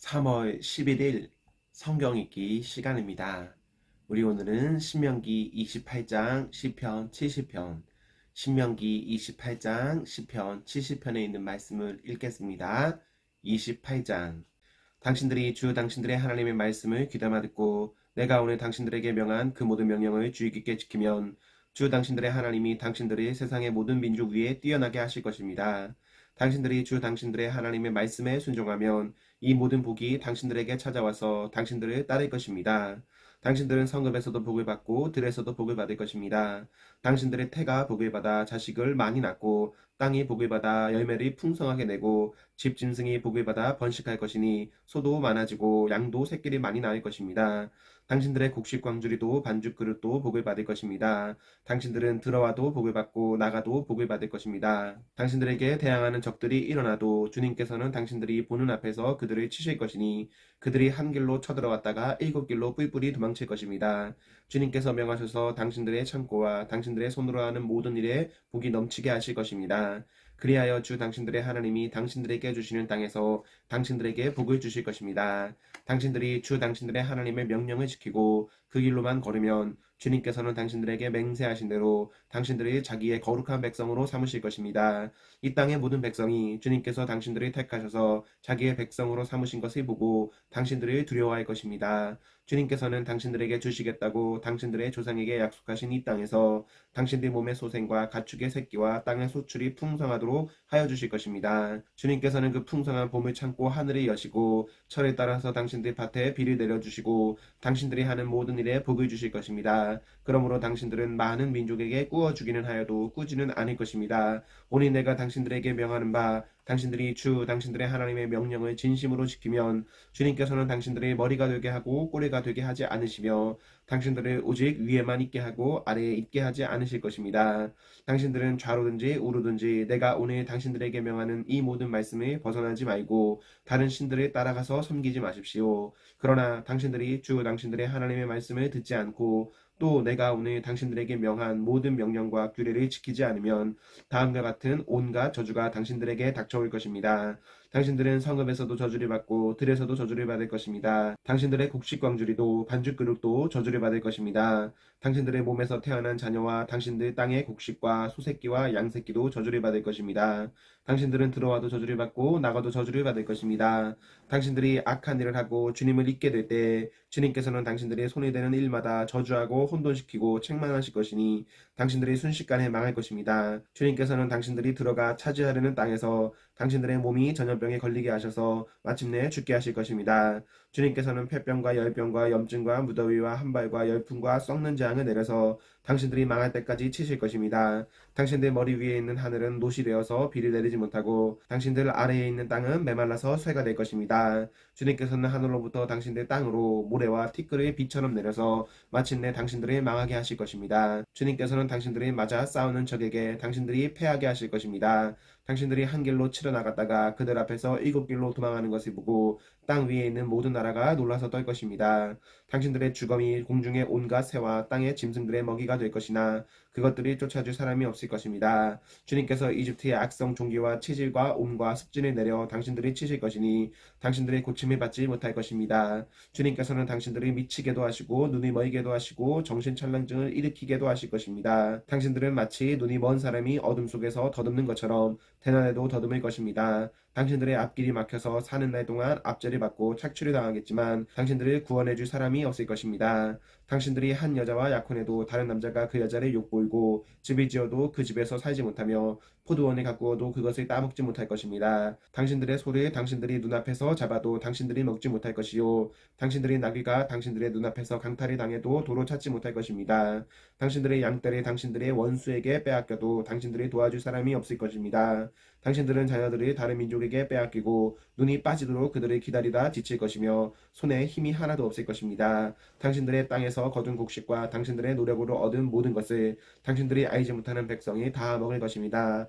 3월 11일 성경 읽기 시간입니다. 우리 오늘은 신명기 28장 10편 70편 신명기 28장 10편 70편에 있는 말씀을 읽겠습니다. 28장 당신들이 주 당신들의 하나님의 말씀을 귀담아 듣고 내가 오늘 당신들에게 명한 그 모든 명령을 주의 깊게 지키면 주 당신들의 하나님이 당신들의 세상의 모든 민족 위에 뛰어나게 하실 것입니다. 당신들이 주 당신들의 하나님의 말씀에 순종하면 이 모든 복이 당신들에게 찾아와서 당신들을 따를 것입니다. 당신들은 성읍에서도 복을 받고 들에서도 복을 받을 것입니다. 당신들의 태가 복을 받아 자식을 많이 낳고 땅이 복을 받아 열매를 풍성하게 내고 집 짐승이 복을 받아 번식할 것이니 소도 많아지고 양도 새끼를 많이 낳을 것입니다. 당신들의 곡식 광주리도 반죽 그릇도 복을 받을 것입니다. 당신들은 들어와도 복을 받고 나가도 복을 받을 것입니다. 당신들에게 대항하는 적들이 일어나도 주님께서는 당신들이 보는 앞에서 그들을 치실 것이니 그들이 한 길로 쳐들어왔다가 일곱 길로 뿔뿔이 도망칠 것입니다. 주님께서 명하셔서 당신들의 창고와 당신들의 손으로 하는 모든 일에 복이 넘치게 하실 것입니다. 그리하여 주 당신들의 하나님이 당신들에게 주시는 땅에서 당신들에게 복을 주실 것입니다. 당신들이 주 당신들의 하나님의 명령을 지키고 그 길로만 걸으면 주님께서는 당신들에게 맹세하신 대로 당신들이 자기의 거룩한 백성으로 삼으실 것입니다. 이 땅의 모든 백성이 주님께서 당신들을 택하셔서 자기의 백성으로 삼으신 것을 보고 당신들을 두려워할 것입니다. 주님께서는 당신들에게 주시겠다고 당신들의 조상에게 약속하신 이 땅에서 당신들 몸의 소생과 가축의 새끼와 땅의 소출이 풍성하도록 하여 주실 것입니다. 주님께서는 그 풍성한 봄을 참고 하늘을 여시고 철을 따라서 당신들 밭에 비를 내려주시고 당신들이 하는 모든 일에 복을 주실 것입니다. 그러므로 당신들은 많은 민족에게 꾸어 주기는 하여도 꾸지는 않을 것입니다. 오늘 내가 당신들에게 명하는 바 당신들이 주 당신들의 하나님의 명령을 진심으로 지키면 주님께서는 당신들의 머리가 되게 하고 꼬리가 되게 하지 않으시며 당신들을 오직 위에만 있게 하고 아래에 있게 하지 않으실 것입니다. 당신들은 좌로든지 우로든지 내가 오늘 당신들에게 명하는 이 모든 말씀을 벗어나지 말고 다른 신들을 따라가서 섬기지 마십시오. 그러나 당신들이 주 당신들의 하나님의 말씀을 듣지 않고 또 내가 오늘 당신들에게 명한 모든 명령과 규례를 지키지 않으면 다음과 같은 온갖 저주가 당신들에게 닥쳐올 것입니다. 당신들은 성읍에서도 저주를 받고 들에서도 저주를 받을 것입니다. 당신들의 곡식 광주리도 반죽 그릇도 저주를 받을 것입니다. 당신들의 몸에서 태어난 자녀와 당신들 땅의 곡식과 소새끼와 양새끼도 저주를 받을 것입니다. 당신들은 들어와도 저주를 받고 나가도 저주를 받을 것입니다. 당신들이 악한 일을 하고 주님을 잊게 될 때 주님께서는 당신들의 손에 되는 일마다 저주하고 혼돈시키고 책망하실 것이니 당신들이 순식간에 망할 것입니다. 주님께서는 당신들이 들어가 차지하려는 땅에서 당신들의 몸이 전염병에 걸리게 하셔서 마침내 죽게 하실 것입니다. 주님께서는 폐병과 열병과 염증과 무더위와 한발과 열풍과 썩는 재앙을 내려서 당신들이 망할 때까지 치실 것입니다. 당신들 머리 위에 있는 하늘은 노시 되어서 비를 내리지 못하고 당신들 아래에 있는 땅은 메말라서 쇠가 될 것입니다. 주님께서는 하늘로부터 당신들 땅으로 모래와 티끌을 비처럼 내려서 마침내 당신들을 망하게 하실 것입니다. 주님께서는 당신들이 맞아 싸우는 적에게 당신들이 패하게 하실 것입니다. 당신들이 한 길로 치러 나갔다가 그들 앞에서 일곱 길로 도망하는 것을 보고 땅 위에 있는 모든 나라가 놀라서 떨 것입니다. 당신들의 주검이 공중의 온갖 새와 땅의 짐승들의 먹이가 될 것이나 그것들이 쫓아줄 사람이 없을 것입니다. 주님께서 이집트의 악성 종기와 체질과 옴과 습진을 내려 당신들이 치실 것이니 당신들의 고침을 받지 못할 것입니다. 주님께서는 당신들을 미치게도 하시고 눈이 멀게도 하시고 정신찬란증을 일으키게도 하실 것입니다. 당신들은 마치 눈이 먼 사람이 어둠 속에서 더듬는 것처럼 대난에도 더듬을 것입니다. 당신들의 앞길이 막혀서 사는 날 동안 압제를 받고 착취를 당하겠지만 당신들을 구원해줄 사람이 없을 것입니다. 당신들이 한 여자와 약혼해도 다른 남자가 그 여자를 욕보 이고 집을 지어도 그 집에서 살지 못하며 포도원을 가꾸어도 그것을 따먹지 못할 것입니다. 당신들의 소를 당신들이 눈앞에서 잡아도 당신들이 먹지 못할 것이요 당신들의 나귀가 당신들의 눈앞에서 강탈을 당해도 도로 찾지 못할 것입니다. 당신들의 양떼를 당신들의 원수에게 빼앗겨도 당신들이 도와줄 사람이 없을 것입니다. 당신들은 자녀들을 다른 민족에게 빼앗기고 눈이 빠지도록 그들을 기다리다 지칠 것이며 손에 힘이 하나도 없을 것입니다. 당신들의 땅에서 거둔 곡식과 당신들의 노력으로 얻은 모든 것을 당신들이 알지 못하는 백성이 다 먹을 것입니다.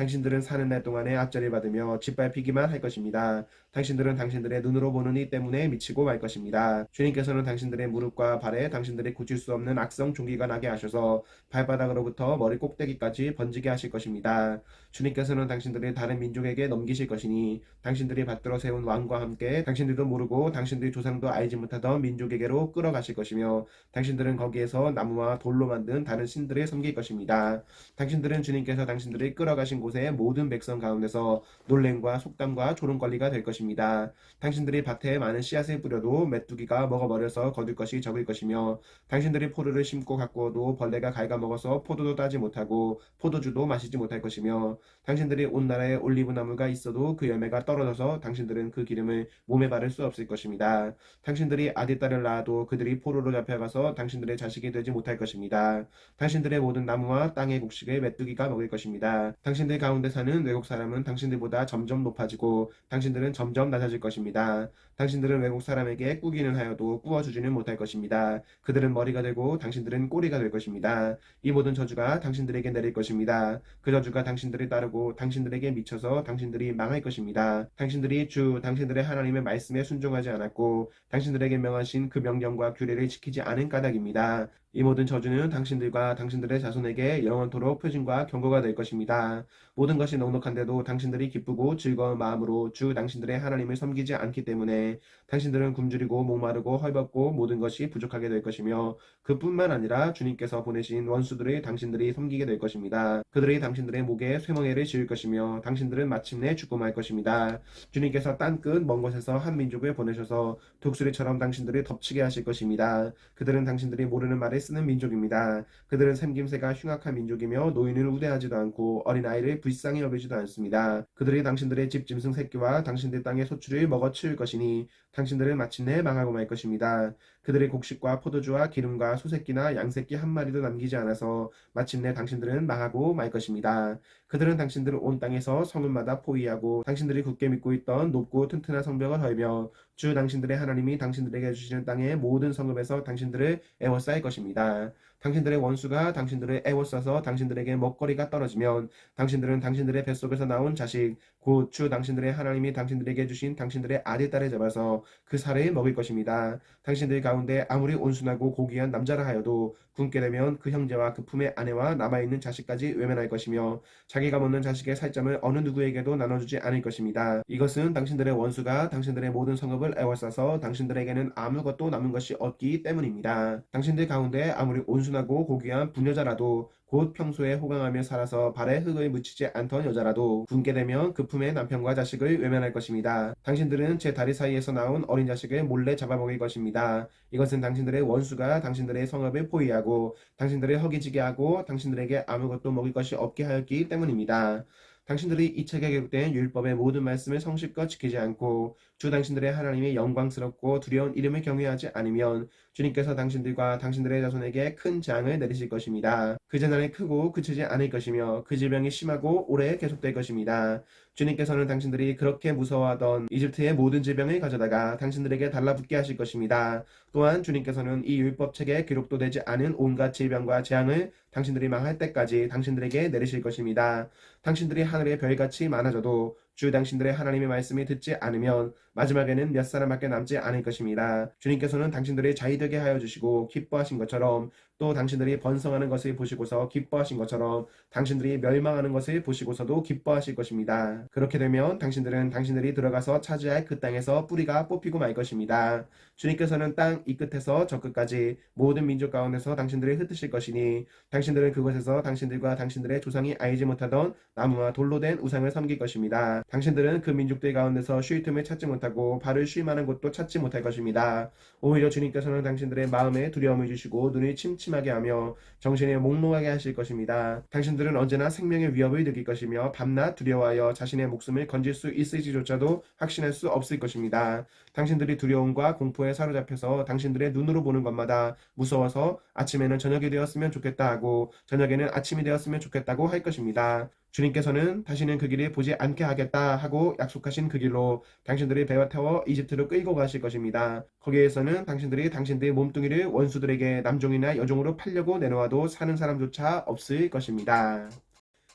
당신들은 사는 날 동안에 앞자리 받으며 짓밟히기만 할 것입니다. 당신들은 당신들의 눈으로 보는 이 때문에 미치고 말 것입니다. 주님께서는 당신들의 무릎과 발에 당신들이 고칠 수 없는 악성 종기가 나게 하셔서 발바닥으로부터 머리 꼭대기까지 번지게 하실 것입니다. 주님께서는 당신들을 다른 민족에게 넘기실 것이니 당신들이 받들어 세운 왕과 함께 당신들도 모르고 당신들의 조상도 알지 못하던 민족에게로 끌어가실 것이며 당신들은 거기에서 나무와 돌로 만든 다른 신들을 섬길 것입니다. 당신들은 주님께서 당신들을 끌어가신 곳의 모든 백성 가운데서 놀램과 속담과 조롱 거리가 될 것입니다. 당신들이 밭에 많은 씨앗을 뿌려도 메뚜기가 먹어버려서 거둘 것이 적을 것이며 당신들이 포도를 심고 가꾸어도 벌레가 갉아먹어서 포도도 따지 못하고 포도주도 마시지 못할 것이며 당신들이 온 나라에 올리브 나무가 있어도 그 열매가 떨어져서 당신들은 그 기름을 몸에 바를 수 없을 것입니다. 당신들이 아들 딸을 낳아도 그들이 포로로 잡혀가서 당신들의 자식이 되지 못할 것입니다. 당신들의 모든 나무와 땅의 곡식을 메뚜기가 먹을 것입니다. 당신들 가운데 사는 외국 사람은 당신들보다 점점 높아지고 당신들은 점점 낮아질 것입니다. 당신들은 외국 사람에게 꾸기는 하여도 꾸어주지는 못할 것입니다. 그들은 머리가 되고 당신들은 꼬리가 될 것입니다. 이 모든 저주가 당신들에게 내릴 것입니다. 그 저주가 당신들을 따르고 당신들에게 미쳐서 당신들이 망할 것입니다. 당신들이 주 당신들의 하나님의 말씀에 순종하지 않았고 당신들에게 명하신 그 명령과 규례를 지키지 않은 까닭입니다. 이 모든 저주는 당신들과 당신들의 자손에게 영원토록 표징과 경고가 될 것입니다. 모든 것이 넉넉한데도 당신들이 기쁘고 즐거운 마음으로 주 당신들의 하나님을 섬기지 않기 때문에 당신들은 굶주리고 목마르고 헐벗고 모든 것이 부족하게 될 것이며 그뿐만 아니라 주님께서 보내신 원수들을 당신들이 섬기게 될 것입니다. 그들이 당신들의 목에 쇠멍에를 지을 것이며 당신들은 마침내 죽고 말 것입니다. 주님께서 땅끝 먼 곳에서 한 민족을 보내셔서 독수리처럼 당신들을 덮치게 하실 것입니다. 그들은 당신들이 모르는 말을 쓰는 민족입니다. 그들은 샘김새가 흉악한 민족이며 노인을 우대하지도 않고 어린아이를 불쌍히 여기지도 않습니다. 그들이 당신들의 집 짐승 새끼와 당신들 땅의 소출을 먹어 치울 것이니 당신들은 마침내 망하고 말 것입니다. 그들의 곡식과 포도주와 기름과 소새끼나 양새끼 한 마리도 남기지 않아서 마침내 당신들은 망하고 말 것입니다. 그들은 당신들을 온 땅에서 성읍마다 포위하고 당신들이 굳게 믿고 있던 높고 튼튼한 성벽을 헐며 주 당신들의 하나님이 당신들에게 주시는 땅의 모든 성읍에서 당신들을 애워싸일 것입니다. 당신들의 원수가 당신들을 애워싸서 당신들에게 먹거리가 떨어지면 당신들은 당신들의 뱃속에서 나온 자식 곧주 당신들의 하나님이 당신들에게 주신 당신들의 아들 딸을 잡아서 그 살을 먹을 것입니다. 당신들 가운데 아무리 온순하고 고귀한 남자라 하여도 굶게 되면 그 형제와 그 품의 아내와 남아있는 자식까지 외면할 것이며 자기가 먹는 자식의 살점을 어느 누구에게도 나눠주지 않을 것입니다. 이것은 당신들의 원수가 당신들의 모든 성읍을 애워싸서 당신들에게는 아무것도 남은 것이 없기 때문입니다. 당신들 가운데 아무리 온순하고 고귀한 부녀자라도 곧 평소에 호강하며 살아서 발에 흙을 묻히지 않던 여자라도 굶게 되면 그 품의 남편과 자식을 외면할 것입니다. 당신들은 제 다리 사이에서 나온 어린 자식을 몰래 잡아먹을 것입니다. 이것은 당신들의 원수가 당신들의 성읍을 포위하고 당신들을 허기지게 하고 당신들에게 아무것도 먹을 것이 없게 하였기 때문입니다. 당신들이 이 책에 기록된 율법의 모든 말씀을 성실껏 지키지 않고 주 당신들의 하나님의 영광스럽고 두려운 이름을 경외하지 않으면 주님께서 당신들과 당신들의 자손에게 큰 재앙을 내리실 것입니다. 그 재난이 크고 그치지 않을 것이며 그 질병이 심하고 오래 계속될 것입니다. 주님께서는 당신들이 그렇게 무서워하던 이집트의 모든 질병을 가져다가 당신들에게 달라붙게 하실 것입니다. 또한 주님께서는 이 율법책에 기록도 되지 않은 온갖 질병과 재앙을 당신들이 망할 때까지 당신들에게 내리실 것입니다. 당신들이 하늘의 별같이 많아져도 주 당신들의 하나님의 말씀을 듣지 않으면 마지막에는 몇 사람밖에 남지 않을 것입니다. 주님께서는 당신들이 자유되게 하여 주시고 기뻐하신 것처럼 또 당신들이 번성하는 것을 보시고서 기뻐하신 것처럼 당신들이 멸망하는 것을 보시고서도 기뻐하실 것입니다. 그렇게 되면 당신들은 당신들이 들어가서 차지할 그 땅에서 뿌리가 뽑히고 말 것입니다. 주님께서는 땅 이 끝에서 저 끝까지 모든 민족 가운데서 당신들을 흩으실 것이니 당신들은 그곳에서 당신들과 당신들의 조상이 알지 못하던 나무와 돌로 된 우상을 섬길 것입니다. 당신들은 그 민족들 가운데서 쉴 틈을 찾지 못하고 발을 쉴 만한 곳도 찾지 못할 것입니다. 오히려 주님께서는 당신들의 마음에 두려움을 주시고 눈을 침침하게 하며 정신에 몽롱하게 하실 것입니다. 당신들은 언제나 생명의 위협을 느낄 것이며 밤낮 두려워하여 자신의 목숨을 건질 수 있을지조차도 확신할 수 없을 것입니다. 당신들이 두려움과 공포에 사로잡혀서 당신들의 눈으로 보는 것마다 무서워서 아침에는 저녁이 되었으면 좋겠다 하고 저녁에는 아침이 되었으면 좋겠다고 할 것입니다. 주님께서는 다시는 그 길을 보지 않게 하겠다 하고 약속하신 그 길로 당신들을 배와 태워 이집트로 끌고 가실 것입니다. 거기에서는 당신들이 당신들의 몸뚱이를 원수들에게 남종이나 여종으로 팔려고 내놓아도 사는 사람조차 없을 것입니다.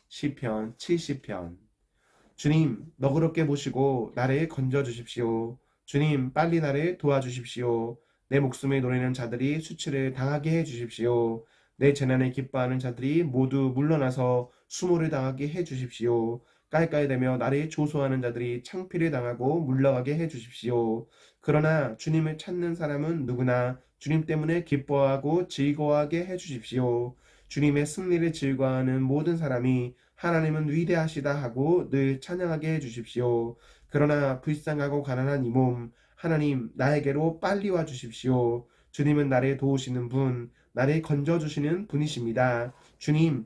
시편 70편 주님 너그럽게 보시고 나를 건져 주십시오. 주님 빨리 나를 도와주십시오. 내 목숨을 노리는 자들이 수치를 당하게 해 주십시오. 내 재난을 기뻐하는 자들이 모두 물러나서 수모를 당하게 해 주십시오. 깔깔대며 나를 조소하는 자들이 창피를 당하고 물러가게 해 주십시오. 그러나 주님을 찾는 사람은 누구나 주님 때문에 기뻐하고 즐거워하게 해 주십시오. 주님의 승리를 즐거워하는 모든 사람이 하나님은 위대하시다 하고 늘 찬양하게 해 주십시오. 그러나 불쌍하고 가난한 이 몸, 하나님 나에게로 빨리 와 주십시오. 주님은 나를 도우시는 분, 나를 건져주시는 분이십니다. 주님,